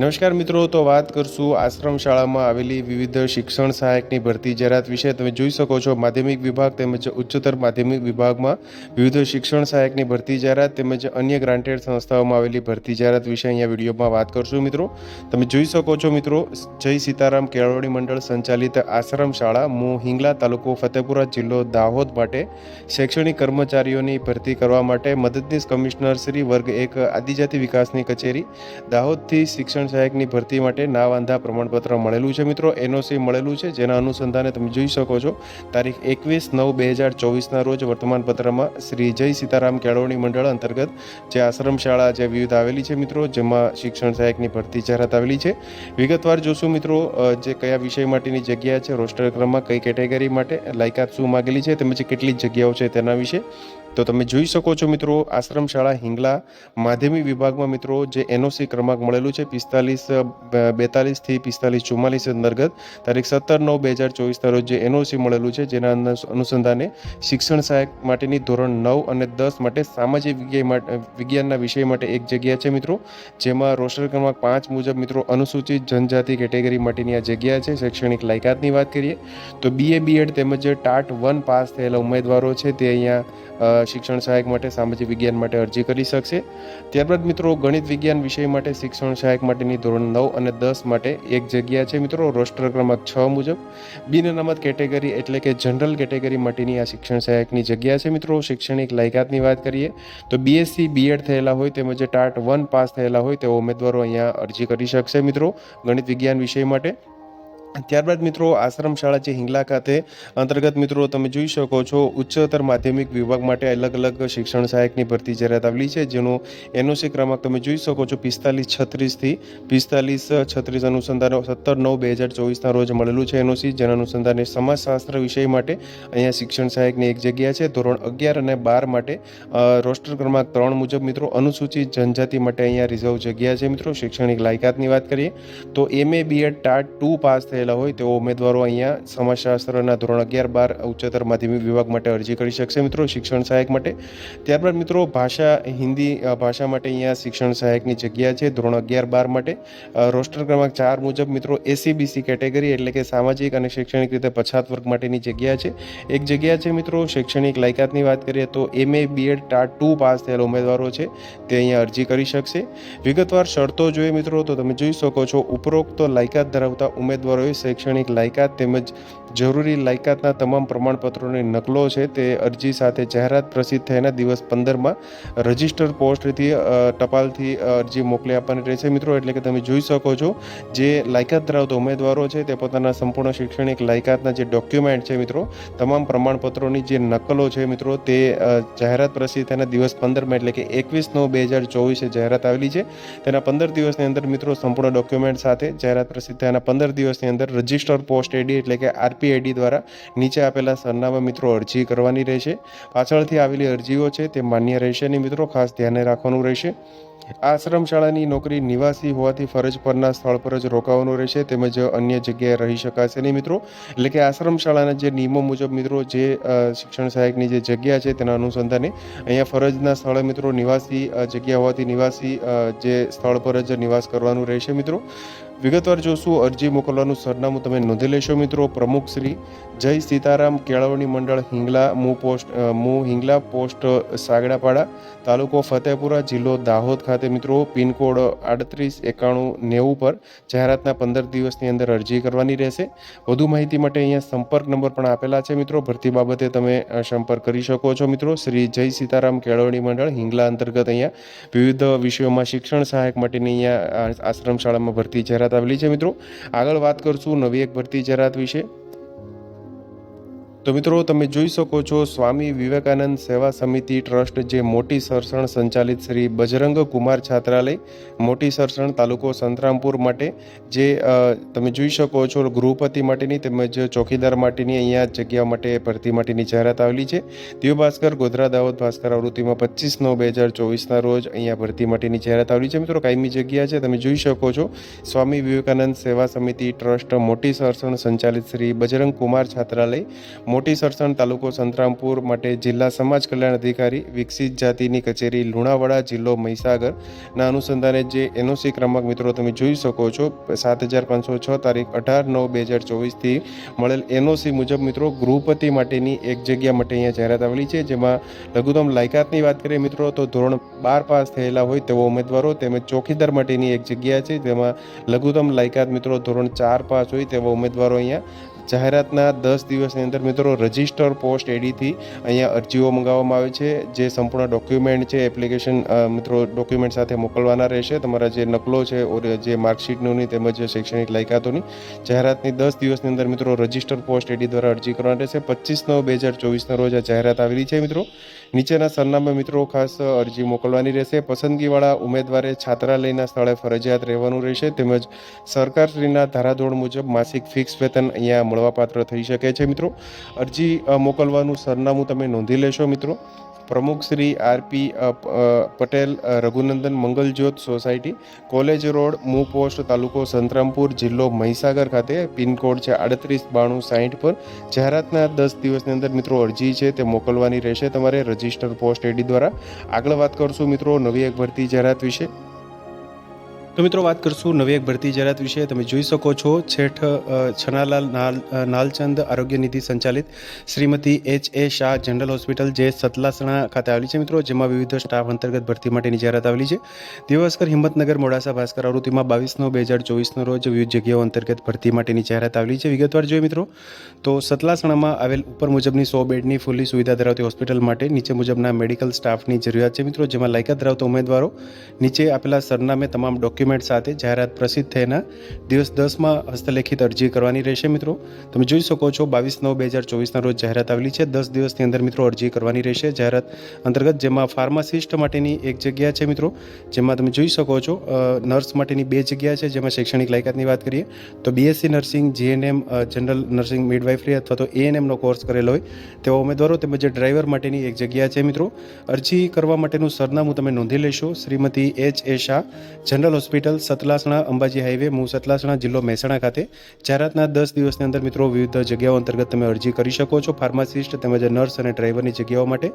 નમસ્કાર મિત્રો, તો વાત કરશું આશ્રમ શાળામાં આવેલી વિવિધ શિક્ષણ સહાયકની ભરતી. જાહેરાત વિશે તમે જોઈ શકો છો, માધ્યમિક વિભાગ તેમજ ઉચ્ચતર માધ્યમિક વિભાગમાં વિવિધ શિક્ષણ સહાયકની ભરતી. જાહેરાત તેમજ અન્ય ગ્રાન્ટેડ સંસ્થાઓમાં આવેલી ભરતી. જાહેરાત વિશે અહીંયા વિડીયોમાં વાત કરશું મિત્રો. તમે જોઈ શકો છો મિત્રો, જય સીતારામ કેળવણી મંડળ સંચાલિત આશ્રમ શાળા મુ હિંગલા તાલુકો ફતેપુરા જિલ્લો દાહોદ માટે શૈક્ષણિક કર્મચારીઓની ભરતી કરવા માટે મદદનીશ કમિશનર શ્રી વર્ગ એક આદિજાતિ વિકાસની કચેરી, દાહોદથી શિક્ષણ સહાયકની ભરતી માટે ના વાંધા પ્રમાણપત્ર મળેલું છે મિત્રો. એનઓસી મળેલું છે. જેના અનુસંધાને તમે જોઈ શકો છો. તારીખ એકવીસ નવ બે હજાર ચોવીસના રોજ વર્તમાનપત્રમાં શ્રી જય સીતારામ કેળવણી મંડળ અંતર્ગત જે આશ્રમ શાળા જે વિવિધ આવેલી છે મિત્રો, જેમાં શિક્ષણ સહાયકની ભરતી જાહેરાત આવેલી છે. વિગતવાર જોશું મિત્રો જે કયા વિષય માટેની જગ્યા છે, રોસ્ટર ક્રમમાં કઈ કેટેગરી માટે, લાયકાત શું માગેલી છે, તેમજ કેટલી જગ્યાઓ છે તેના વિશે. તો તમે જોઈ શકો છો મિત્રો આશ્રમ શાળા હિંગલા માધ્યમિક વિભાગમાં મિત્રો જે એનઓસી ક્રમાંક મળેલું છે, પિસ્તાલીસ બેતાલીસથી પિસ્તાલીસ ચુમ્માલીસ અંતર્ગત, તારીખ સત્તર નવ બે હજાર ચોવીસના રોજ જે એનઓસી મળેલું છે, જેના અનુ- અનુસંધાને શિક્ષણ સહાયક માટેની ધોરણ નવ અને દસ માટે સામાજિક વિજ્ઞાનના વિષય માટે એક જગ્યા છે મિત્રો, જેમાં રોસ્ટર ક્રમાંક પાંચ મુજબ મિત્રો અનુસૂચિત જનજાતિ કેટેગરી માટેની આ જગ્યા છે, શૈક્ષણિક લાયકાતની વાત કરીએ, તો બીએ બીએડ તેમજ ટાટ વન પાસ થયેલા ઉમેદવારો છે તે અહીંયા શિક્ષણ સહાયક માટે, સામાજિક વિજ્ઞાન માટે અરજી કરી શકશે. ત્યારબાદ મિત્રો, ગણિત વિજ્ઞાન વિષય માટે શિક્ષણ સહાયક માટેની ધોરણ નવ અને દસ માટે એક જગ્યા છે મિત્રો, રોસ્ટર ક્રમાંક છ મુજબ. બિન અનામત કેટેગરી એટલે કે જનરલ કેટેગરી માટેની આ શિક્ષણ સહાયકની જગ્યા છે મિત્રો. શૈક્ષણિક લાયકાતની વાત કરીએ, તો બીએસસી બીએડ થયેલા હોય, તેમજ ટાટ વન પાસ થયેલા હોય તેવા ઉમેદવારો અહીંયા અરજી કરી શકશે મિત્રો ગણિત વિજ્ઞાન વિષય માટે. ત્યારબાદ મિત્રો આશ્રમ શાળા જે હિંગલા ખાતે અંતર્ગત મિત્રો તમે જોઈ શકો છો, ઉચ્ચતર માધ્યમિક વિભાગ માટે અલગ અલગ શિક્ષણ સહાયકની ભરતી જાહેરાત આવેલી છે, જેનો એનઓસી ક્રમાંક તમે જોઈ શકો છો, પિસ્તાલીસ છત્રીસથી પિસ્તાલીસ છત્રીસ અનુસંધાન સત્તર નવ બે હજાર ચોવીસના રોજ મળેલું છે એનઓસી જેના અનુસંધાને સમાજશાસ્ત્ર વિષય માટે અહીંયા શિક્ષણ સહાયકની એક જગ્યા છે, ધોરણ અગિયાર અને બાર માટે રોસ્ટર ક્રમાંક ત્રણ મુજબ મિત્રો અનુસૂચિત જનજાતિ માટે અહીંયા રિઝર્વ જગ્યા છે મિત્રો, શૈક્ષણિક લાયકાતની વાત કરીએ તો MA B Ed TAT two pass થયેલા હોય તેઓ ઉમેદવારો અહીંયા સમાજશાસ્ત્રના ધોરણ અગિયાર, બાર, ઉચ્ચતર માધ્યમિક વિભાગ માટે અરજી કરી શકશે મિત્રો, શિક્ષણ સહાયક માટે. ત્યારબાદ મિત્રો, ભાષા, હિન્દી ભાષા માટે અહીંયા શિક્ષણ સહાયકની જગ્યા છે, ધોરણ અગિયાર, બાર માટે. રોસ્ટર ક્રમાંક ચાર મુજબ મિત્રો એસીબીસી કેટેગરી એટલે કે સામાજિક અને શૈક્ષણિક રીતે પછાત વર્ગ માટેની જગ્યા છે. એક જગ્યા છે મિત્રો, શૈક્ષણિક લાયકાતની વાત કરીએ તો MA B Ed TAT two pass થયેલા ઉમેદવારો છે, તે અહીંયા અરજી કરી શકશે. વિગતવાર શરતો જોઈએ મિત્રો, તો તમે જોઈ શકો છો, ઉપરોક્ત લાયકાત ધરાવતા ઉમેદવારોએ શૈક્ષણિક લાયકાત તેમજ જરૂરી લાયકાતના તમામ પ્રમાણપત્રોની નકલો છે તે અરજી સાથે જાહેરાત પ્રસિદ્ધ થયાના દિવસ પંદરમાં રજિસ્ટર પોસ્ટથી ટપાલથી અરજી મોકલી આપવાની રહેશે. મિત્રો, એટલે કે તમે જોઈ શકો છો, જે લાયકાત ધરાવતા ઉમેદવારો છે તે પોતાના સંપૂર્ણ શૈક્ષણિક લાયકાતના જે ડોક્યુમેન્ટ છે મિત્રો, તમામ પ્રમાણપત્રોની જે નકલો છે મિત્રો, તે જાહેરાત પ્રસિદ્ધ થયાના દિવસ પંદરમાં, એટલે કે એકવીસ નવ બે હજાર ચોવીસે જાહેરાત આવેલી છે. તેના પંદર દિવસની અંદર મિત્રો સંપૂર્ણ ડોક્યુમેન્ટ સાથે જાહેરાત પ્રસિદ્ધ થયાના પંદર દિવસની અંદર રજિસ્ટર પોસ્ટ એડી, એટલે કે આરપીઆઈડી દ્વારા નીચે આપેલા સરનામા મિત્રો અરજી કરવાની રહેશે. પાછળથી આવેલી અરજીઓ છે તે માન્ય રહેશે નહીં મિત્રો, ખાસ ધ્યાને રાખવાનું રહેશે. આશ્રમ શાળાની નોકરી નિવાસી હોવાથી ફરજ પરના સ્થળ પર જ રોકાવાનું રહેશે તેમજ અન્ય જગ્યાએ રહી શકાશે નહીં મિત્રો. એટલે કે આશ્રમ શાળાના જે નિયમો મુજબ મિત્રો જે શિક્ષણ સહાયકની જે જગ્યા છે તેના અનુસંધાને અહીંયા ફરજના સ્થળે મિત્રો નિવાસી જગ્યા હોવાથી નિવાસી જે સ્થળ પર જ નિવાસ કરવાનું રહેશે મિત્રો. વિગતવાર જોશું. અરજી મોકલવાનું સરનામું તમે નોંધી લેશો મિત્રો. પ્રમુખ શ્રી જય સીતારામ કેળવણી મંડળ, હિંગલા મુ પોસ્ટ મુ હિંગલા પોસ્ટ સાગડાપાડા તાલુકો ફતેપુરા જિલ્લો દાહોદ ખાતે મિત્રો. પિનકોડ આડત્રીસ એકાણું નેવું પર જાહેરાતના પંદર દિવસની અંદર અરજી કરવાની રહેશે. વધુ માહિતી માટે અહીંયા સંપર્ક નંબર પણ આપેલા છે મિત્રો. ભરતી બાબતે તમે સંપર્ક કરી શકો છો મિત્રો. શ્રી જય સીતારામ કેળવણી મંડળ હિંગલા અંતર્ગત અહીંયા વિવિધ વિષયોમાં શિક્ષણ સહાયક માટેની અહીંયા આ- આશ્રમ શાળામાં ભરતી જાહેરાત આવેલી છે મિત્રો. આગળ વાત કરશું નવી એક ભરતી જાહેરાત વિશે. તો મિત્રો, તમે જોઈ શકો છો સ્વામી વિવેકાનંદ સેવા સમિતિ ટ્રસ્ટ જે મોટી સરસણ સંચાલિત શ્રી બજરંગ કુમાર છાત્રાલય, મોટી સરસણ તાલુકો સંતરામપુર માટે જે તમે જોઈ શકો છો ગૃહપતિ માટેની તેમજ ચોકીદાર માટેની અહીંયા જગ્યા માટે ભરતી માટેની જાહેરાત આવેલી છે. દિવ્ય ભાસ્કર ગોધરા દાહોદ ભાસ્કર આવૃત્તિમાં પચીસ નવ બે હજાર ચોવીસના રોજ અહીંયા ભરતી માટેની જાહેરાત આવેલી છે. મિત્રો, કાયમી જગ્યા છે. તમે જોઈ શકો છો સ્વામી વિવેકાનંદ સેવા સમિતિ ટ્રસ્ટ મોટી સરસણ સંચાલિત શ્રી બજરંગ કુમાર છાત્રાલય મોટી સરસણ તાલુકો સંતરામપુર માટે જિલ્લા સમાજ કલ્યાણ અધિકારી વિકસિત જાતિની કચેરી લુણાવાડા જિલ્લો મહીસાગરના અનુસંધાને જે એનઓસી ક્રમાંક મિત્રો તમે જોઈ શકો છો, સાત હજાર પાંચસો છ તારીખ અઢાર નવ બે હજાર ચોવીસથી મળેલ એનઓસી મુજબ મિત્રો ગૃહપતિ માટેની એક જગ્યા માટે અહીંયા જાહેરાત આવેલી છે, જેમાં લઘુત્તમ લાયકાતની વાત કરીએ મિત્રો, તો ધોરણ બાર પાસ થયેલા હોય તેવા ઉમેદવારો તેમજ ચોકીદાર માટેની એક જગ્યા છે, જેમાં લઘુત્તમ લાયકાત મિત્રો ધોરણ ચાર પાસ હોય તેવા ઉમેદવારો અહીંયા જાહેરાતના દસ દિવસની અંદર મિત્રો રજિસ્ટર પોસ્ટ એડીથી અહીંયા અરજીઓ મંગાવવામાં આવે છે, જે સંપૂર્ણ ડોક્યુમેન્ટ છે, એપ્લિકેશન મિત્રો ડોક્યુમેન્ટ સાથે મોકલવાના રહેશે. તમારા જે નકલો છે જે માર્કશીટની તેમજ શૈક્ષણિક લાયકાતોની, જાહેરાતની દસ દિવસની અંદર મિત્રો રજિસ્ટર પોસ્ટ એડી દ્વારા અરજી કરવાની રહેશે. પચીસ નવ બે હજાર ચોવીસના રોજ આ જાહેરાત આવેલી છે, મિત્રો. નીચેના સરનામે મિત્રો ખાસ અરજી મોકલવાની રહેશે. પસંદગીવાળા ઉમેદવારે છાત્રાલયના સ્થળે ફરજિયાત રહેવાનું રહેશે. તેમજ સરકારશ્રીના ધારાધોરણ મુજબ માસિક ફિક્સ વેતન અહીંયા મળવાપાત્ર થઈ શકે છે, મિત્રો. અરજી મોકલવાનું સરનામું તમે નોંધી લેશો, મિત્રો. પ્રમુખ Shri RP Patel Raghunandan Mangaljyot society, college road, મુ પોસ્ટ, તાલુકો સંતરામપુર, જિલ્લો મહીસાગર ખાતે. પિનકોડ છે આડત્રીસ બાણું સાહીઠ પર. જાહેરાતના દસ દિવસની અંદર, મિત્રો, અરજી છે તે મોકલવાની રહેશે તમારે રજિસ્ટર પોસ્ટ એડી દ્વારા. આગળ વાત કરશું, મિત્રો, નવી એક ભરતી જાહેરાત વિશે. તો મિત્રો વાત કરશું નવી એક ભરતી જાહેરાત વિશે. તમે જોઈ શકો છો છેઠ છનાલાલ નાલ, નાલચંદ આરોગ્ય નિધિ સંચાલિત Shrimati H A Shah general hospital જે સતલાસણા ખાતે આવેલી છે મિત્રો, જેમાં વિવિધ સ્ટાફ અંતર્ગત ભરતી માટેની જાહેરાત આવેલી છે. દિવસકર હિંમતનગર મોડાસા ભાસ્કર આવૃત્તિમાં બાવીસનો, બે હજાર ચોવીસનો રોજ વિવિધ જગ્યાઓ અંતર્ગત ભરતી માટેની જાહેરાત આવેલી છે. વિગતવાર જોઈએ મિત્રો, તો સતલાસણામાં આવેલ ઉપર મુજબની સો બેડની ફૂલી સુવિધા ધરાવતી હોસ્પિટલ માટે નીચે મુજબના મેડિકલ સ્ટાફની જરૂરિયાત છે મિત્રો, જેમાં લાયકાત ધરાવતા ઉમેદવારો નીચે આપેલા સરનામે તમામ ડોક્યુમેન્ટ સાથે જાહેરાત પ્રસિદ્ધ થયેના દિવસ દસમાં હસ્તલેખિત અરજી કરવાની રહેશે મિત્રો. તમે જોઈ શકો છો બાવીસ નવ બે હજાર ચોવીસના રોજ જાહેરાત આવેલી છે. દસ દિવસની અંદર મિત્રો અરજી કરવાની રહેશે. જાહેરાત અંતર્ગત જેમાં ફાર્માસિસ્ટ માટેની એક જગ્યા છે મિત્રો. જેમાં તમે જોઈ શકો છો નર્સ માટેની બે જગ્યા છે. જેમાં શૈક્ષણિક લાયકાતની વાત કરીએ, તો BSc nursing GNM general nursing midwifery અથવા તો એએનએમનો કોર્સ કરેલો હોય, તેવા ઉમેદવારો તેમજ ડ્રાઈવર માટેની એક જગ્યા છે મિત્રો. અરજી કરવા માટેનું સરનામું તમે નોંધી લેશો. Shrimati H A Shah, general hospital Satlasana, Ambaji highway, મૂ સતલાસણા જિલ્લો મહેસાણા ખાતે. જાહેરાતના દસ દિવસની અંદર મિત્રો વિવિધ જગ્યાઓ અંતર્ગત તમે અરજી કરી શકો છો. ફાર્માસિસ્ટ તેમજ નર્સ અને ડ્રાઈવરની જગ્યાઓ માટે.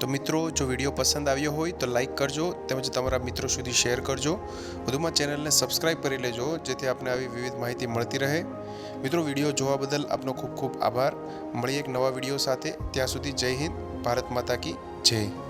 તો મિત્રો, જો વીડિયો પસંદ આવ્યો હોય તો લાઈક કરજો તેમજ તમારા મિત્રો સુધી શેર કરજો. વધુમાં ચેનલને સબસ્ક્રાઇબ કરી લેજો, જેથી આપને આવી વિવિધ માહિતી મળતી રહે. મિત્રો, વીડિયો જોવા બદલ આપનો ખૂબ ખૂબ આભાર. મળીએ એક નવા વીડિયો સાથે. ત્યાં સુધી જય હિન્દ, ભારત માતા કી જય.